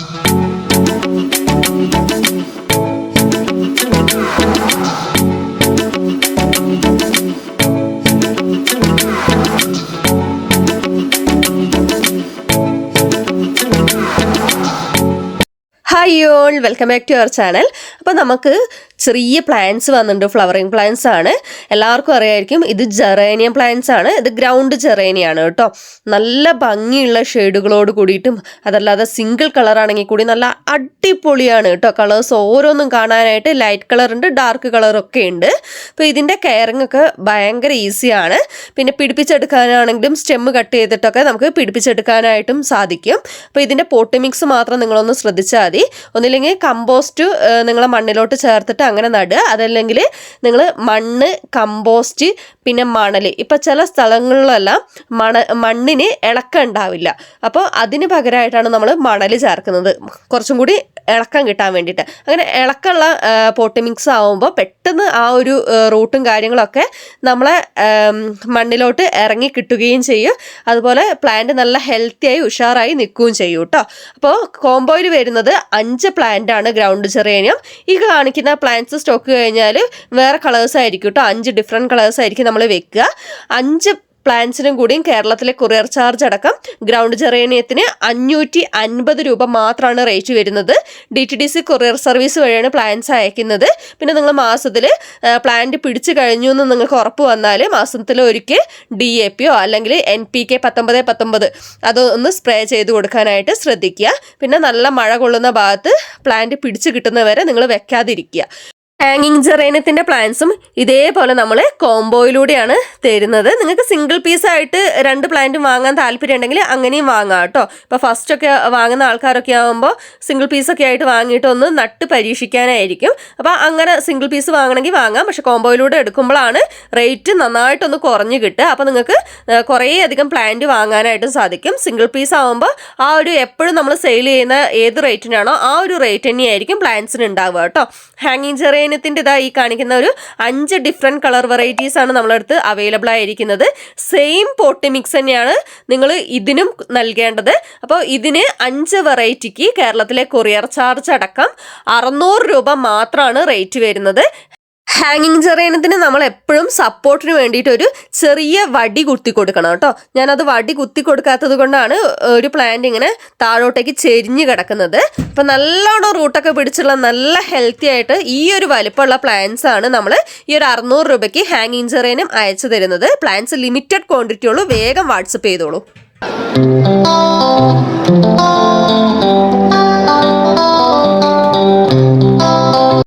Hi all welcome back to our channel അപ്പോൾ നമുക്ക് ചെറിയ പ്ലാന്റ്സ് വന്നിട്ടുണ്ട് ഫ്ലവറിങ് പ്ലാന്റ്സ് ആണ്. എല്ലാവർക്കും അറിയായിരിക്കും ഇത് ജെറേനിയം പ്ലാന്റ്സ് ആണ്. ഇത് ഗ്രൗണ്ട് ജെറേനിയാണ് കേട്ടോ. നല്ല ഭംഗിയുള്ള ഷെയ്ഡുകളോട് കൂടിയിട്ടും അതല്ലാതെ സിംഗിൾ കളർ ആണെങ്കിൽ കൂടി നല്ല അടിപൊളിയാണ് കേട്ടോ. കളേഴ്സ് ഓരോന്നും കാണാനായിട്ട് ലൈറ്റ് കളർ ഉണ്ട് ഡാർക്ക് കളർ ഒക്കെ ഉണ്ട്. അപ്പോൾ ഇതിന്റെ കെയറിങ് ഒക്കെ ഭയങ്കര ഈസിയാണ് പിന്നെ പിടിപ്പിച്ചെടുക്കാനാണെങ്കിലും സ്റ്റെമ്മ് കട്ട് ചെയ്തിട്ടൊക്കെ നമുക്ക് പിടിപ്പിച്ചെടുക്കാനായിട്ടും സാധിക്കും. അപ്പോൾ ഇതിന്റെ പോട്ട് മിക്സ് മാത്രം നിങ്ങളൊന്ന് ശ്രദ്ധിച്ചാൽ മതി. ഒന്നില്ലെങ്കിൽ കമ്പോസ്റ്റ് നിങ്ങളെ മണ്ണിലോട്ട് ചേർത്തിട്ട് അങ്ങനെ നടുക. അതല്ലെങ്കിൽ നിങ്ങൾ മണ്ണ് കമ്പോസ്റ്റ് പിന്നെ മണൽ ഇപ്പം ചില സ്ഥലങ്ങളിലെല്ലാം മണ മണ്ണിന് ഇളക്കം ഉണ്ടാവില്ല. അപ്പോൾ അതിന് പകരമായിട്ടാണ് നമ്മൾ മണൽ ചേർക്കുന്നത്. കുറച്ചും കൂടി ഇളക്കം കിട്ടാൻ വേണ്ടിയിട്ട്. അങ്ങനെ ഇളക്കമുള്ള പോട്ട് മിക്സ് ആവുമ്പോൾ പെട്ടെന്ന് ആ ഒരു റൂട്ടും കാര്യങ്ങളൊക്കെ നമ്മളെ മണ്ണിലോട്ട് ഇറങ്ങി കിട്ടുകയും ചെയ്യും. അതുപോലെ പ്ലാന്റ് നല്ല ഹെൽത്തിയായി ഉഷാറായി നിൽക്കുകയും ചെയ്യും കേട്ടോ. അപ്പോൾ കോംബോയിൽ വരുന്നത് അഞ്ച് പ്ലാന്റ് ആണ് ഗ്രൗണ്ട് ചെറേനിയം. ഈ കാണിക്കുന്ന പ്ലാന്റ്സ് സ്റ്റോക്ക് കഴിഞ്ഞാൽ വേറെ കളേഴ്സ് ആയിരിക്കും കേട്ടോ അഞ്ച് ഡിഫറെന്റ് കളേഴ്സ് ആയിരിക്കും നമ്മൾ വെക്കുക. അഞ്ച് പ്ലാന്റ്സിനും കൂടിയും കേരളത്തിലെ കൊറിയർ ചാർജ് അടക്കം ഗ്രൗണ്ട് ജെറേനിയത്തിന് അഞ്ഞൂറ്റി അൻപത് രൂപ മാത്രമാണ് റേറ്റ് വരുന്നത്. D T D C courier service വഴിയാണ് പ്ലാന്റ്സ് അയക്കുന്നത്. പിന്നെ നിങ്ങൾ മാസത്തിൽ പ്ലാന്റ് പിടിച്ചു കഴിഞ്ഞു എന്ന് നിങ്ങൾക്ക് ഉറപ്പ് വന്നാൽ മാസത്തിൽ ഒരിക്കൽ ഡി എ പിയോ അല്ലെങ്കിൽ എൻ പി കെ പത്തൊമ്പത് പത്തൊമ്പത് അതൊന്ന് സ്പ്രേ ചെയ്ത് കൊടുക്കാനായിട്ട് ശ്രദ്ധിക്കുക. പിന്നെ നല്ല മഴ കൊള്ളുന്ന ഭാഗത്ത് പ്ലാന്റ് പിടിച്ചു കിട്ടുന്നവരെ നിങ്ങൾ വെക്കാതിരിക്കുക. ഹാങ്ങിങ് ജെറേനത്തിന്റെ പ്ലാന്റ്സും ഇതേപോലെ നമ്മൾ കോംബോയിലൂടെയാണ് തരുന്നത്. നിങ്ങൾക്ക് സിംഗിൾ പീസായിട്ട് രണ്ട് പ്ലാന്റും വാങ്ങാൻ താല്പര്യം ഉണ്ടെങ്കിൽ അങ്ങനെയും വാങ്ങാം കേട്ടോ. ഇപ്പോൾ ഫസ്റ്റ് ഒക്കെ വാങ്ങുന്ന ആൾക്കാരൊക്കെ ആകുമ്പോൾ സിംഗിൾ പീസൊക്കെ ആയിട്ട് വാങ്ങിയിട്ട് ഒന്ന് നട്ട് പരീക്ഷിക്കാനായിരിക്കും. അപ്പോൾ അങ്ങനെ സിംഗിൾ പീസ് വാങ്ങണമെങ്കിൽ വാങ്ങാം. പക്ഷെ കോംബോയിലൂടെ എടുക്കുമ്പോഴാണ് റേറ്റ് നന്നായിട്ടൊന്ന് കുറഞ്ഞു കിട്ടുക. അപ്പോൾ നിങ്ങൾക്ക് കുറേയധികം പ്ലാന്റ് വാങ്ങാനായിട്ടും സാധിക്കും. സിംഗിൾ പീസ് ആകുമ്പോൾ ആ ഒരു എപ്പോഴും നമ്മൾ സെയിൽ ചെയ്യുന്ന ഏത് റേറ്റിനാണോ ആ ഒരു റേറ്റ് തന്നെയായിരിക്കും പ്ലാന്റ്സിന് ഉണ്ടാവുക കേട്ടോ. ഹാങ്ങിങ് ജെറേനത്തിന്റെ ഇതാ ഈ കാണിക്കുന്ന ഒരു അഞ്ച് ഡിഫറെന്റ് കളർ വെറൈറ്റീസ് ആണ് നമ്മളടുത്ത് അവൈലബിൾ ആയിരിക്കുന്നത്. സെയിം പോട്ടി മിക്സ് തന്നെയാണ് നിങ്ങൾ ഇതിനും നൽകേണ്ടത്. അപ്പോൾ ഇതിന് അഞ്ച് വെറൈറ്റിക്ക് കേരളത്തിലെ കൊറിയർ ചാർജ് അടക്കം അറുന്നൂറ് രൂപ മാത്രമാണ് റേറ്റ് വരുന്നത്. ഹാങ്ങിങ് ചെറിയണത്തിന് നമ്മൾ എപ്പോഴും സപ്പോർട്ടിന് വേണ്ടിയിട്ട് ഒരു ചെറിയ വടി കുത്തി കൊടുക്കണം കേട്ടോ. ഞാനത് വടി കുത്തി കൊടുക്കാത്തത് കൊണ്ടാണ് ഒരു പ്ലാന്റ് ഇങ്ങനെ താഴോട്ടേക്ക് ചെരിഞ്ഞ് കിടക്കുന്നത്. അപ്പം നല്ലോണം റൂട്ടൊക്കെ പിടിച്ചുള്ള നല്ല ഹെൽത്തി ആയിട്ട് ഈ ഒരു വലിപ്പമുള്ള പ്ലാന്റ്സ് ആണ് നമ്മൾ ഈ ഒരു അറുന്നൂറ് രൂപയ്ക്ക് ഹാങ്ങിങ് ചെറിയനും അയച്ചു തരുന്നത്. പ്ലാന്റ്സ് ലിമിറ്റഡ് ക്വാണ്ടിറ്റി ഉള്ളൂ. വേഗം വാട്സപ്പ് ചെയ്തോളൂ.